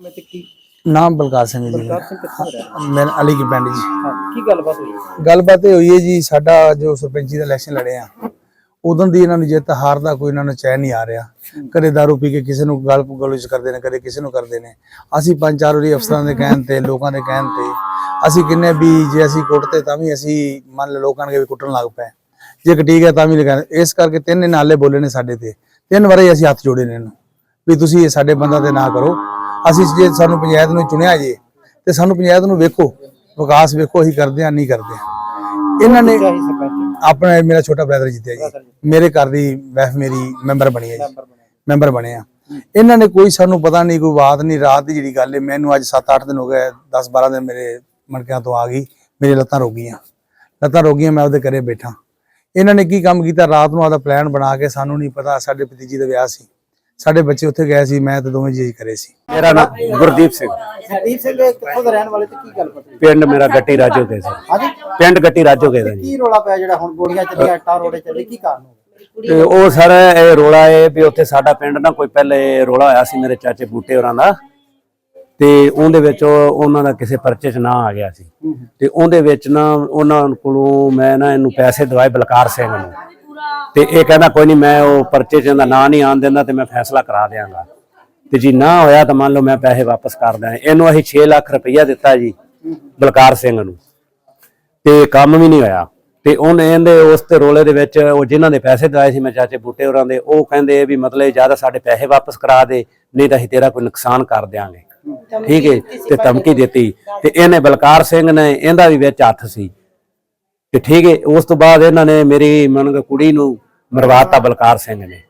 ਮੈਂ ਤੇ ਕੀ ਨਾਮ ਬਲਕਾਰ ਸਿੰਘ ਜੀ। ਬਲਕਾਰ ਸਿੰਘ ਕਿੱਥੋਂ ਦਾ ਰਹਿਣ ਮੈਂ ਅਲੀ ਕੀ ਪਿੰਡ ਜੀ। ਹਾਂ ਕੀ ਗੱਲਬਾਤ ਹੋਈ ਗੱਲਬਾਤ ਇਹ ਹੋਈ ਹੈ ਜੀ ਸਾਡਾ ਜੋ ਸਰਪੰਚੀ ਦਾ ਇਲੈਕਸ਼ਨ ਲੜੇ ਆ ਉਦੋਂ ਦੀ ਇਹਨਾਂ ਨੂੰ ਜਿੱਤ ਹਾਰ ਦਾ ਕੋਈ ਇਹਨਾਂ ਨੂੰ ਚੈਨ ਨਹੀਂ ਆ ਰਿਹਾ। ਕਦੇ ਦਾਰੂ ਪੀ ਕੇ ਕਿਸੇ ਨੂੰ ਗਲ ਗਲੋਚ ਕਰਦੇ ਨੇ ਕਦੇ ਕਿਸੇ ਨੂੰ ਕਰਦੇ ਨੇ। ਅਸੀਂ ਪੰਜ ਚਾਰ ਵਾਰੀ ਅਫਸਰਾਂ ਦੇ ਕਹਿਣ ਤੇ ਲੋਕਾਂ ਦੇ ਕਹਿਣ ਤੇ ਅਸੀਂ ਕਿੰਨੇ ਵੀ ਜੇ ਅਸੀਂ ਕੁੱਟਤੇ ਤਾਂ ਵੀ ਅਸੀਂ ਮੰਨ ਲਓ ਲੋਕਾਂ ਨੇ ਵੀ ਕੁੱਟਣ ਲੱਗ ਪਏ। ਜੇ ਕਟੀਕ ਹੈ ਤਾਂ ਵੀ ਲਗਾ ਇਸ ਕਰਕੇ ਤਿੰਨ ਨਾਲੇ ਬੋਲੇ ਨੇ ਸਾਡੇ ਤੇ। ਤਿੰਨ ਵਾਰੀ ਅਸੀਂ ਹੱਥ ਜੋੜੇ ਨੇ ਇਹਨੂੰ ਵੀ ਤੁਸੀਂ ਇਹ ਸਾਡੇ ਬੰਦਾ ਤੇ ਨਾ ਕਰੋ। ਅਸੀਂ ਜੇ ਸਾਨੂੰ ਪੰਚਾਇਤ ਨੂੰ ਚੁਣਿਆ ਜੇ ਤੇ ਸਾਨੂੰ ਪੰਚਾਇਤ ਨੂੰ ਵੇਖੋ ਵਿਕਾਸ ਵੇਖੋ ਅਸੀਂ ਕਰਦੇ ਆ ਨਹੀਂ ਕਰਦੇ ਇਹਨਾਂ ਨੇ ਆਪਣਾ ਮੇਰਾ ਛੋਟਾ ਬ੍ਰਦਰ ਜਿੱਤਿਆ ਜੀ। ਮੇਰੇ ਘਰ ਦੀ ਵਾਈਫ ਮੇਰੀ ਮੈਂਬਰ ਬਣੀ ਹੈ ਜੀ। ਮੈਂਬਰ ਬਣੇ। ਆ। ਇਹਨਾਂ ਨੇ ਕੋਈ ਸਾਨੂੰ ਪਤਾ ਨਹੀਂ ਕੋਈ ਬਾਤ ਨਹੀਂ ਰਾਤ ਦੀ ਜਿਹੜੀ ਗੱਲ ਹੈ ਮੈਨੂੰ ਅੱਜ 7-8 ਦਿਨ ਹੋ ਗਏ 10-12 ਦਿਨ ਮੇਰੇ ਮਣਕਿਆਂ ਤੋਂ ਆ ਗਈ ਮੇਰੀ ਲੱਤਾਂ ਰੁਕ ਗਈਆਂ। ਲੱਤਾਂ ਰੁਕ ਗਈਆਂ ਮੈਂ ਉਹਦੇ ਘਰੇ ਬੈਠਾ। ਇਹਨਾਂ ਨੇ ਕੀ ਕੰਮ ਕੀਤਾ? ਰਾਤ ਨੂੰ ਆਦਾ ਪਲਾਨ ਬਣਾ ਕੇ ਸਾਨੂੰ ਨਹੀਂ ਪਤਾ ਸਾਡੇ ਭਤੀਜੀ ਦਾ ਵਿਆਹ ਸੀ। ਸਾਡੇ ਬੱਚੇ ਉੱਥੇ ਗਏ ਸੀ ਮੈਂ ਤੇ ਦੋਵੇਂ ਜੀ ਕਰੇ ਸੀ। ਮੇਰਾ ਨਾਮ ਗੁਰਦੀਪ ਸਿੰਘ। ਹਰਦੀਪ ਸਿੰਘ ਕਿੱਥੋਂ ਦਾ ਰਹਿਣ ਵਾਲੇ ਤੇ ਕੀ ਗੱਲਬਾਤ ਹੋਈ ਪਿੰਡ ਮੇਰਾ ਗੱਟੀ ਰਾਜੋ ਕੇ ਸੀ। ਹਾਂਜੀ? ਪਿੰਡ ਗੱਟੀ ਰਾਜੋ ਦਾ ਜੀ। ਕੀ ਰੋਲਾ ਪਿਆ ਜਿਹੜਾ ਹੁਣ ਗੋਲੀਆਂ ਚੱਲੀਆਂ ਇੱਟਾਂ ਰੋੜੇ ਚੱਲੇ ਕੀ ਕਾਰਨ ਹੋ ਗਿਆ? ਤੇ ਉਹ ਸਰ ਇਹ ਰੋਲਾ ਹੈ ਵੀ ਉੱਥੇ ਸਾਡਾ ਪਿੰਡ ਨਾ ਕੋਈ ਪਹਿਲੇ ਰੋਲਾ ਹੋਇਆ ਸੀ ਮੇਰੇ ਚਾਚੇ ਬੂਟੇ ਹੋਰਾਂ ਦਾ। ਤੇ ਉਹਦੇ ਵਿੱਚ ਉਹ- ਉਹਨਾਂ ਦਾ ਕਿਸੇ ਪਰਚੇ 'ਚ ਨਾਂ ਆ ਗਿਆ ਸੀ। ਤੇ ਉਹਦੇ ਵਿੱਚ ਨਾ ਉਹਨਾਂ ਕੋਲੋਂ ਮੈਂ ਨਾ ਇਹਨੂੰ ਪੈਸੇ ਦਵਾਏ ਬਲਕਾਰ ਸਿੰਘ ਨੂੰ। ਤੇ ਇਹ ਕਹਿੰਦਾ ਕੋਈ ਨਹੀਂ ਮੈਂ ਉਹ ਪਰਚੇ 'ਚ ਇਹਦਾ ਨਾਂ ਨਹੀਂ ਆਣ ਦਿੰਦਾ ਤੇ ਮੈਂ ਫੈਸਲਾ ਕਰਾ ਦਿਆਂਗਾ। ਤੇ ਜੀ ਨਾ ਹੋਇਆ ਤਾਂ ਮੰਨ ਲਓ ਮੈਂ ਪੈਸੇ ਵਾਪਸ ਕਰ ਦਾਂ ਇਹਨੂੰ ਅਸੀਂ 6 ਲੱਖ ਰੁਪਈਆ ਦਿੱਤਾ ਜੀ ਬਲਕਾਰ ਸਿੰਘ ਨੂੰ। ਤੇ ਕੰਮ ਵੀ ਨਹੀਂ ਹੋਇਆ। ਤੇ ਉਹਨੇ ਇਹਦੇ ਉਸ ਤੇ ਰੋਲੇ ਦੇ ਵਿੱਚ ਉਹ ਜਿਨ੍ਹਾਂ ਦੇ ਪੈਸੇ ਦਵਾਏ ਸੀ ਮੈਂ ਚਾਚੇ ਬੂਟੇ ਹੋਰਾਂ ਦੇ ਉਹ ਕਹਿੰਦੇ ਵੀ ਮਤਲਬ ਜ਼ਿਆਦਾ ਸਾਡੇ ਪੈਸੇ ਵਾਪਸ ਕਰਾ ਦੇ ਨਹੀਂ ਤਾਂ ਅਸੀਂ ਤੇਰਾ ਕੋਈ ਨੁਕਸਾਨ ਕਰ ਦਿਆਂਗੇ। ਠੀਕ ਹੈ ਤੇ ਧਮਕੀ ਦਿੱਤੀ। ਤੇ ਇਹਨੇ ਬਲਕਾਰ ਸਿੰਘ ਨੇ ਇਹਦਾ ਵੀ ਵਿੱਚ ਹੱਥ ਸੀ। ਤੇ ਠੀਕ ਹੈ ਉਸ ਤੋਂ ਬਾਅਦ ਇਹਨਾਂ ਨੇ ਮੇਰੀ ਮੰਨ ਕੁੜੀ ਨੂੰ ਮਰਵਾਤਾ ਬਲਕਾਰ ਸਿੰਘ ਨੇ।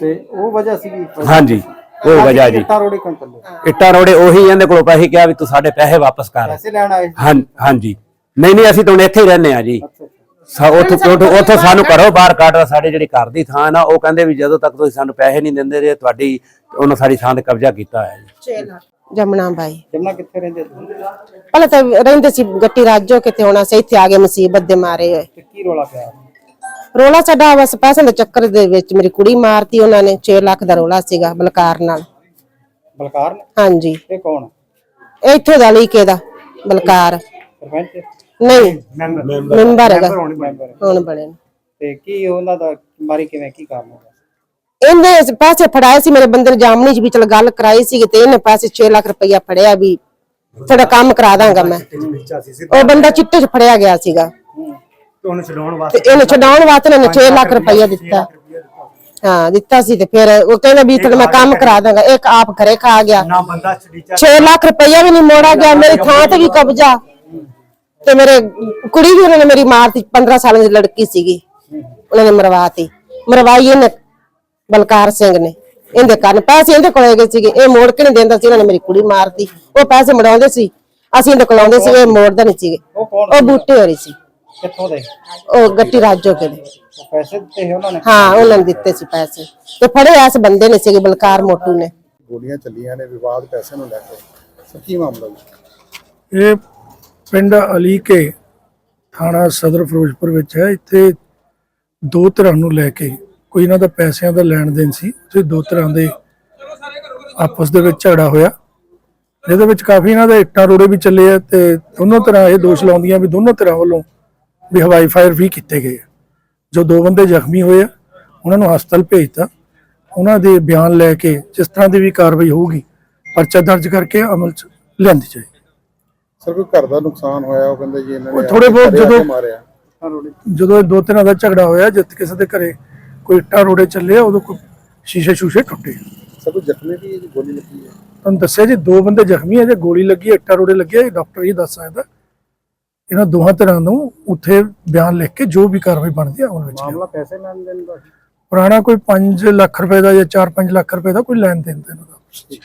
ਤੇ ਉਹ ਵਜ੍ਹਾ ਸੀਗੀ? ਹਾਂਜੀ ਉਹ ਵਜ੍ਹਾ ਜੀ। ਇੱਟਾਂ ਰੋੜੇ ਕਿਉਂ ਚੱਲੇ ਇੱਟਾਂ ਰੋੜੇ ਉਹੀ ਇਹਦੇ ਕੋਲੋਂ ਪੈਸੇ ਕਿਹਾ ਵੀ ਤੂੰ ਸਾਡੇ ਪੈਸੇ ਵਾਪਸ ਕਰ। ਪੈਸੇ ਲੈਣ ਆਏ? ਹਾਂ ਹਾਂਜੀ। ਨਹੀਂ ਨਹੀਂ ਅਸੀਂ ਤਾਂ ਇੱਥੇ ਹੀ ਰਹਿੰਦੇ ਆ ਜੀ। ਉੱਥੋਂ ਉੱਥੋਂ ਉੱਥੋਂ ਸਾਨੂੰ ਘਰੋਂ ਬਾਹਰ ਕੱਢਦਾ ਸਾਡੇ ਜਿਹੜੀ ਘਰ ਦੀ ਥਾਂ ਨਾ ਉਹ ਕਹਿੰਦੇ ਵੀ ਜਦੋਂ ਤੱਕ ਤੁਸੀਂ ਸਾਨੂੰ ਪੈਸੇ ਨਹੀਂ ਦਿੰਦੇ ਰਹੇ ਤੁਹਾਡੀ ਉਹਨਾਂ ਸਾਡੀ ਥਾਂ ਤੇ ਕਬਜ਼ਾ ਕੀਤਾ ਹੈ ਜੀ। ਜਮਨਾ ਬਾਈ। ਜਮਨਾ ਕਿੱਥੇ ਰਹਿੰਦੇ ਤੁਸੀਂ? ਪਹਿਲਾਂ ਤਾਂ ਰਹਿੰਦੇ ਸੀ ਗੱਟੀ ਰਾਜੋ ਕਿਤੇ ਹੋਣਾ ਸੀ ਇੱਥੇ ਆ ਗਏ ਮੁਸੀਬਤ ਦੇ ਮਾਰੇ ਹੋਏ। ਤੇ ਕੀ ਰੋਲਾ ਪਿਆ? ਰੋਲਾ ਸਾਡਾ ਬਸ ਪੈਸੇ ਦੇ ਚੱਕਰ ਦੇ ਵਿੱਚ ਮੇਰੀ ਕੁੜੀ ਮਾਰਤੀ ਉਹਨਾਂ ਨੇ 6 ਲੱਖ ਦਾ ਰੋਲਾ ਸੀਗਾ ਬਲਕਾਰ ਨਾਲ। ਬਲਕਾਰ ਨੇ ਹਾਂਜੀ। ਇਹ ਕੌਣ? ਇੱਥੋਂ ਦਾ ਲੀਕੇ ਦਾ ਬਲਕਾਰ। ਸਰਪੰਚ? ਨਹੀਂ ਮੈਂਬਰ ਮੈਂਬਰ ਹੈਗਾ। ਮੈਂਬਰ। ਹੁਣ ਬਣੇ ਨੇ। ਤੇ ਕੀ ਉਹਨਾਂ ਦਾ ਮਾਰੀ ਕਿਵੇਂ ਕੀ ਕਾਰਨ ਹੋ ਗਿਆ ਇਹਨੇ ਪੈਸੇ ਫੜਾਏ ਸੀ ਮੇਰੇ ਬੰਦੇ ਨੇ ਜਾਮਣੀ ਚ ਵੀ ਚਲ ਗੱਲ ਕਰਾਈ ਸੀ ਤੇ ਇਹਨੇ ਪੈਸੇ 6 ਲੱਖ ਰੁਪਈਆ ਫੜਿਆ ਵੀ ਤੁਹਾਡਾ ਕੰਮ ਕਰਾ ਦਾਂਗਾ ਮੈਂ। ਉਹ ਬੰਦਾ ਚਿੱਟੇ ਚ ਫੜਿਆ ਗਿਆ ਸੀਗਾ। ਤੇ ਇਹਨੂੰ ਛਡਾਉਣ ਵਾਸਤੇ ਇਹਨੇ 6 ਲੱਖ ਰੁਪਈਆ ਦਿੱਤਾ। ਹਾਂ ਦਿੱਤਾ ਸੀ ਤੇ ਫਿਰ ਉਹ ਕਹਿੰਦਾ ਵੀ ਤੁਹਾਡਾ ਮੈਂ ਕੰਮ ਕਰਾ ਦਾਂਗਾ ਇੱਕ ਆਪ ਘਰੇ ਖਾ ਗਿਆ। 6 ਲੱਖ ਰੁਪਈਆ ਵੀ ਨਹੀਂ ਮੋੜਾ ਗਿਆ ਮੇਰੀ ਥਾਂ ਤੇ ਵੀ ਕਬਜ਼ਾ। ਤੇ ਮੇਰੇ ਕੁੜੀ ਵੀ ਉਹਨਾਂ ਨੇ ਮੇਰੀ ਮਾਰਤੀ 15 ਸਾਲਾਂ ਦੀ ਲੜਕੀ ਸੀਗੀ ਉਹਨਾਂ ਨੇ ਮਰਵਾਤੀ। ਮਰਵਾਈ ਇਹਨੇ ਬਲਕਾਰ ਸਿੰਘ ਨੇ। ਇਹਦੇ ਕੰਨ ਪੈਸੇ ਇਹਦੇ ਕੋਲ ਹੈਗੇ ਸੀਗੇ। ਇਹ ਮੋੜ ਕੇ ਨਹੀਂ ਦਿੰਦਾ ਸੀ ਇਹਨਾਂ ਨੇ ਮੇਰੀ ਕੁੜੀ ਮਾਰਤੀ। ਉਹ ਪੈਸੇ ਮੜਾਉਂਦੇ ਸੀ। ਅਸੀਂ ਇਹਦੇ ਕੋਲ ਆਉਂਦੇ ਸੀ ਇਹ ਮੋੜਦਾ ਨਹੀਂ ਸੀਗੇ। ਉਹ ਕੌਣ ਉਹ ਬੂਟੇ ਹੋ ਰਹੀ ਸੀ। ਕਿੱਥੋਂ ਦੇ? ਉਹ ਗੱਟੀ ਰਾਜੋ ਕੇ ਦੇ। ਉਹ ਪੈਸੇ ਦਿੱਤੇ ਸੀ ਉਹਨਾਂ ਨੇ? ਹਾਂ ਉਹਨਾਂ ਨੇ ਦਿੱਤੇ ਸੀ ਪੈਸੇ। ਤੇ ਫੜੇ ਐਸ ਬੰਦੇ ਨੇ ਸੀਗੇ ਬਲਕਾਰ ਮੋਟੂ ਨੇ। ਗੋਲੀਆਂ ਚੱਲੀਆਂ ਨੇ ਵਿਵਾਦ ਪੈਸੇ ਨੂੰ ਲੈ ਕੇ। ਕੀ ਮਾਮਲਾ ਜੀ? ਇਹ ਪਿੰਡ ਅਲੀ ਕੇ ਥਾਣਾ ਸਦਰ ਫਿਰੋਜ਼ਪੁਰ ਵਿੱਚ ਹੈ। ਇੱਥੇ ਦੋ ਤਰ੍ਹਾਂ ਨੂੰ ਲੈ ਕੇ ਕੋਈ ਇਹਨਾਂ ਦਾ ਪੈਸਿਆਂ ਦਾ ਲੈਣ ਦੇਣ ਸੀ ਉੱਥੇ ਦੋ ਤਰ੍ਹਾਂ ਦੇ ਆਪਸ ਦੇ ਵਿੱਚ ਝਗੜਾ ਹੋਇਆ। ਜਿਹਦੇ ਵਿੱਚ ਕਾਫੀ ਇਹਨਾਂ ਦੇ ਇੱਟਾਂ ਰੋੜੇ ਵੀ ਚੱਲੇ ਆ ਤੇ ਦੋਨੋਂ ਤਰ੍ਹਾਂ ਇਹ ਦੋਸ਼ ਲਾਉਂਦੀਆਂ ਵੀ ਦੋਨੋਂ ਤਰ੍ਹਾਂ ਵੱਲੋਂ ਵੀ ਹਵਾਈ ਫਾਇਰ ਵੀ ਕੀਤੇ ਗਏ। ਜੋ ਦੋ ਬੰਦੇ ਜ਼ਖਮੀ ਹੋਏ ਆ ਉਹਨਾਂ ਨੂੰ ਹਸਪਤਾਲ ਭੇਜਤਾ। ਉਹਨਾਂ ਦੇ ਬਿਆਨ ਲੈ ਕੇ ਜਿਸ ਤਰ੍ਹਾਂ ਦੀ ਵੀ ਕਾਰਵਾਈ ਹੋਊਗੀ ਪਰਚਾ ਦਰਜ ਕਰਕੇ ਅਮਲ ਚ ਲਿਆਂਦੀ ਜਾਏਗੀ। ਸਰ ਕੋਈ ਘਰ ਦਾ ਨੁਕਸਾਨ ਹੋਇਆ ਉਹ ਕਹਿੰਦੇ ਜੀ ਇਹਨਾਂ ਨੇ ਥੋੜ੍ਹੇ ਬਹੁਤ ਜਦੋਂ- ਮਾਰਿਆ। ਜਦੋਂ ਇਹ ਦੋ ਤਿੰਨਾਂ ਦਾ ਝਗੜਾ ਹੋਇਆ ਜਿੱਤ ਕਿਸੇ ਦੇ ਘਰੇ ਕੋਈ ਇੱਟਾਂ ਰੋੜੇ ਚੱਲੇ ਆ, ਉਦੋਂ ਕੋਈ ਸ਼ੀਸ਼ੇ ਸ਼ੂਸ਼ੇ ਟੁੱਟੇ ਕੋਈ ਜ਼ਖਮੀ ਵੀ ਜੀ ਗੋਲੀ ਲੱਗੀ ਹੈ ਤੁਹਾਨੂੰ ਦੱਸਿਆ ਜੀ ਦੋ ਬੰਦੇ ਜ਼ਖਮੀ ਆ ਜੇ ਗੋਲੀ ਲੱਗੀ ਹੈ, ਇੱਟਾਂ ਰੋੜੇ ਲੱਗੇ ਆ, ਇਹ ਡਾਕਟਰ ਹੀ ਦੱਸ ਸਕਦਾ। ਇਹਨਾਂ ਦੋਹਾਂ ਤਰ੍ਹਾਂ ਨੂੰ ਉੱਥੇ ਬਿਆਨ ਲਿਖ ਕੇ ਜੋ ਵੀ ਕਾਰਵਾਈ ਬਣਦੀ ਆ ਉਹਨਾਂ ਵਿੱਚ ਮਾਮਲਾ ਪੈਸੇ ਲੈਣ ਦੇਣ ਦਾ ਸੀ। ਪੁਰਾਣਾ ਕੋਈ 5 ਲੱਖ ਰੁਪਏ ਦਾ ਜਾਂ 4-5 ਲੱਖ ਰੁਪਏ ਦਾ ਕੋਈ ਲੈਣ ਦੇਣ ਦਾ ਇਹਨਾਂ ਦਾ।